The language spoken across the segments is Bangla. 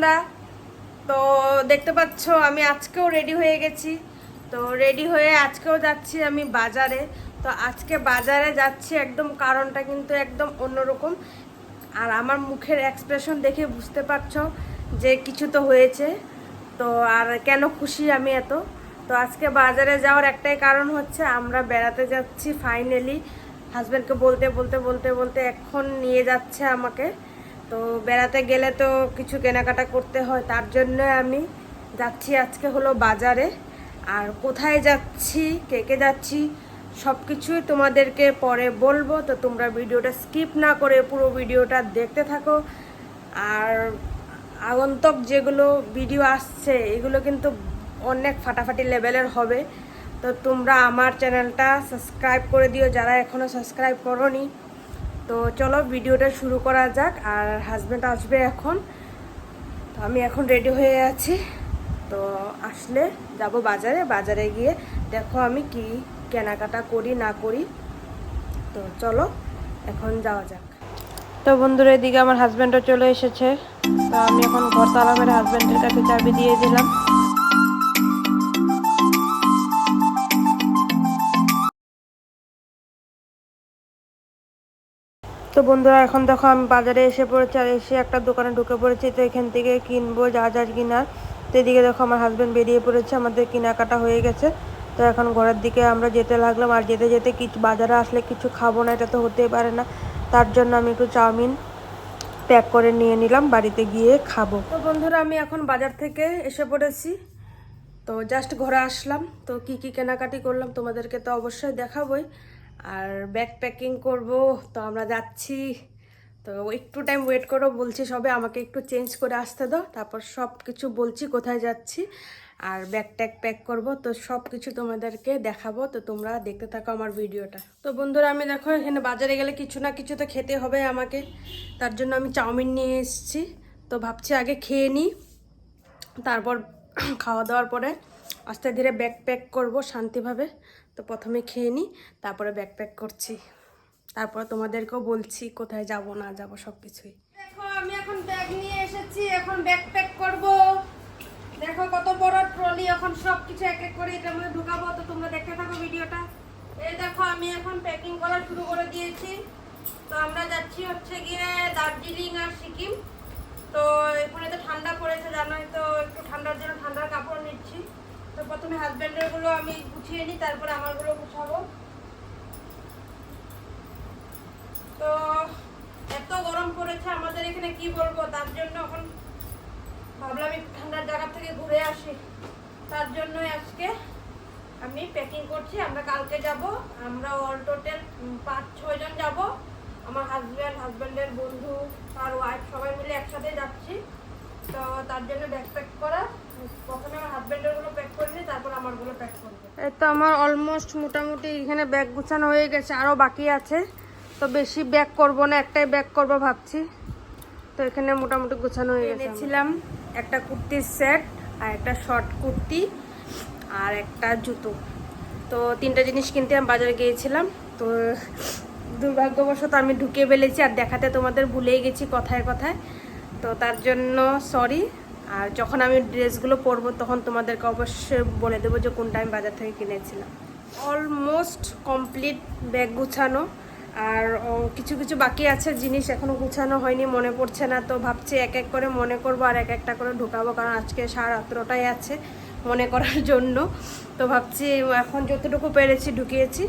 সন্ধ্যা তো দেখতে পাচ্ছ, আমি আজকেও রেডি হয়ে গেছি। তো রেডি হয়ে আজকেও যাচ্ছি আমি বাজারে। তো আজকে বাজারে যাচ্ছি একদম কারণটা কিন্তু একদম অন্যরকম। আর আমার মুখের এক্সপ্রেশন দেখে বুঝতে পারছ যে কিছু তো হয়েছে। তো আর কেন খুশি আমি এত? তো আজকে বাজারে যাওয়ার একটাই কারণ হচ্ছে, আমরা বেড়াতে যাচ্ছি ফাইনালি হাজব্যান্ডকে বলতে বলতে বলতে বলতে এখন নিয়ে যাচ্ছে আমাকে। তো বেড়াতে গেলে তো কিছু কেনাকাটা করতে হয়, তার জন্য আমি যাচ্ছি আজকে হলো বাজারে। আর কোথায় যাচ্ছি, কে কে যাচ্ছি সব কিছুই তোমাদেরকে পরে বলব। তো তোমরা ভিডিওটা স্কিপ না করে পুরো ভিডিওটা দেখতে থাকো। আর আগন্তক যেগুলো ভিডিও আসছে, এগুলো কিন্তু অনেক ফাটাফাটি লেভেলের হবে। তো তোমরা আমার চ্যানেলটা সাবস্ক্রাইব করে দিও, যারা এখনও সাবস্ক্রাইব করনি। তো চলো ভিডিওটা শুরু করা যাক, আর হাজব্যান্ড আসবে এখন। তো আমি এখন রেডি হয়ে আছি। তো আসলে যাব বাজারে বাজারে গিয়ে দেখো আমি কি কেনাকাটা করি, না করি। তো চলো এখন যাওয়া যাক। তো বন্ধুরা, এদিকে আমার হাজব্যান্ডও চলে এসেছে। তো আমি এখন ঘর তালা মেরে হাজব্যান্ডের কাছে চাবি দিয়ে দিলাম। তো বন্ধুরা, এখন দেখো আমি বাজারে এসে পড়েছি আর এসে একটা দোকানে ঢুকে পড়েছি, তো এখান থেকে কিনবো যা যা কিনার তো এদিকে দেখো আমার হাজব্যান্ড বেরিয়ে পড়েছে, আমাদের কেনাকাটা হয়ে গেছে। তো এখন ঘরের দিকে আমরা যেতে লাগলাম, আর যেতে যেতে কিছু বাজারে আসলে কিছু খাব না, এটা তো হতেই পারে না। তার জন্য আমি একটু চাউমিন প্যাক করে নিয়ে নিলাম, বাড়িতে গিয়ে খাব। তো বন্ধুরা, আমি এখন বাজার থেকে এসে পড়েছি। তো জাস্ট ঘরে আসলাম। তো কি কি কেনাকাটি করলাম তোমাদেরকে তো অবশ্যই দেখাবই। আর ব্যাগ প্যাকিং করব, তো আমরা যাচ্ছি। তো একটু টাইম ওয়েট করো, বলছি সবে আমাকে একটু চেঞ্জ করে আসতে দাও, তারপর সব কিছু বলছি কোথায় যাচ্ছি। আর ব্যাগ ট্যাগ প্যাক করব, তো সব কিছু তোমাদেরকে দেখাবো, তো তোমরা দেখতে থাকো আমার ভিডিওটা। তো বন্ধুরা, আমি দেখো এখানে বাজারে গেলে কিছু না কিছু তো খেতে হবে আমাকে, তার জন্য আমি চাউমিন নিয়ে এসেছি। তো ভাবছি আগে খেয়ে নিই, তারপর খাওয়া দাওয়ার পরে আস্তে ধীরে ব্যাগ প্যাক করব শান্তিভাবে। তো প্রথমে খেয়ে নিই, তারপরে ব্যাগ প্যাক করছি। তারপর তোমাদেরকেও বলছি কোথায় যাব, না যাব সব কিছুই দেখো, আমি এখন ব্যাগ নিয়ে এসেছি, এখন ব্যাগ প্যাক করব। দেখো কত বড় ট্রলি এখন সব কিছু এক এক করে এটার মধ্যে ঢুকাবো। তো তোমরা দেখতে থাকো ভিডিওটা। এই দেখো, আমি এখন প্যাকিং করা শুরু করে দিয়েছি। তো আমরা যাচ্ছি হচ্ছে গিয়ে দার্জিলিং আর সিকিম। তো এখানে তো ঠান্ডা পড়েছে, জানোই তো একটু ঠান্ডার জন্য ঠান্ডার কাপড় নিচ্ছি তো প্রথমে হাজব্যান্ডেরগুলো আমি গুছিয়ে নিই, তারপরে আমারগুলো গুছাবো। তো এত গরম পড়েছে আমাদের এখানে, কি বলব? তার জন্য এখন ভাবলাম একটু ঠান্ডার জায়গা থেকে ঘুরে আসি। তার জন্যই আজকে আমি প্যাকিং করছি। আমরা কালকে যাব। আমরা অল টোটাল পাঁচ ছয়জন যাব। আমার হাজব্যান্ড হাজব্যান্ডের বন্ধু আর ওয়াইফ সবাই মিলে একসাথে যাচ্ছি। তো তার জন্য ব্যাগ প্যাক করা প্রথমে আমার হাজব্যান্ডেরগুলো প্যাক করে নিই তারপর আমারগুলো প্যাক করব এই তো আমার অলমোস্ট মোটামুটি এখানে ব্যাগ গুছানো হয়ে গেছে আরও বাকি আছে। তো বেশি ব্যাগ করব না, একটাই ব্যাগ করব ভাবছি। তো এখানে মোটামুটি গুছানো হয়ে গেছে এনেছিলাম একটা কুর্তির সেট আর একটা শর্ট কুর্তি আর একটা জুতো। তো তিনটা জিনিস কিনতে আমি বাজারে গিয়েছিলাম। তো দুর্ভাগ্যবশত আমি ঢুকে ফেলেছি আর দেখাতে তোমাদের ভুলেই গেছি কথায় কথায়। তো তার জন্য সরি আর যখন আমি ড্রেসগুলো পরবো, তখন তোমাদেরকে অবশ্যই বলে দেবো যে কোনটা আমি বাজার থেকে কিনেছিলাম। অলমোস্ট কমপ্লিট ব্যাগ গুছানো। আর কিছু কিছু বাকি আছে জিনিস এখনও গুছানো হয়নি, মনে পড়ছে না। তো ভাবছি এক এক করে মনে করব আর এক একটা করে ঢুকাবো, কারণ আজকে সারাত্রটাই আছে মনে করার জন্য। তো ভাবছি এখন যতটুকু পেরেছি ঢুকিয়েছি।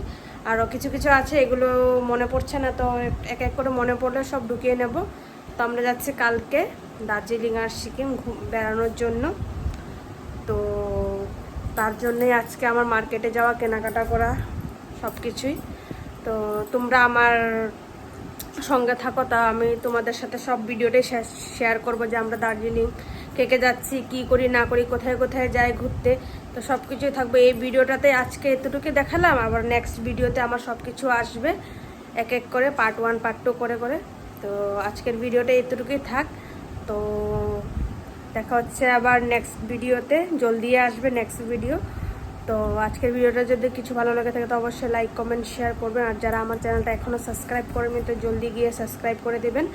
আরও কিছু কিছু আছে, এগুলো মনে পড়ছে না, তো এক এক করে মনে পড়লে সব ঢুকিয়ে নেব। তো আমরা যাচ্ছি কালকে। দার্জিলিং আর সিকিম বেড়ানোর জন্য। তো তার জন্যই আজকে আমার মার্কেটে যাওয়া, কেনাকাটা করা সব কিছুই তো তোমরা আমার সঙ্গে থাকো, তা আমি তোমাদের সাথে সব ভিডিওটাই শেয়ার করব যে আমরা দার্জিলিং কে কে যাচ্ছি, কি করি, না করি, কোথায় কোথায় যাই ঘুরতে। তো সব কিছুই থাকবে। এই ভিডিওটাতে আজকে এতটুকু দেখালাম, আবার নেক্সট ভিডিওতে আমার সব কিছু আসবে। এক এক করে পার্ট ওয়ান পার্ট টু করে করে। তো আজকের ভিডিওটা এতটুকুই থাক। তো দেখা হচ্ছে আবার নেক্সট ভিডিওতে জলদি আসবে নেক্সট ভিডিও তো আজকের ভিডিওটা যদি কিছু ভালো লাগে থাকে, তো অবশ্যই লাইক কমেন্ট শেয়ার করবেন। আর যারা আমার চ্যানেলটা এখনও সাবস্ক্রাইব করেনি তো জলদি গিয়ে সাবস্ক্রাইব করে দেবেন।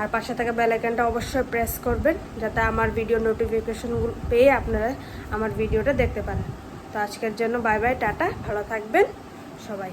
আর পাশে থাকা বেল আইকনটা অবশ্যই প্রেস করবেন, যাতে আমার ভিডিও নোটিফিকেশনগুলো পেয়ে আপনারা আমার ভিডিওটা দেখতে পারেন। তো আজকের জন্য বাই বাই টাটা, ভালো থাকবেন সবাই।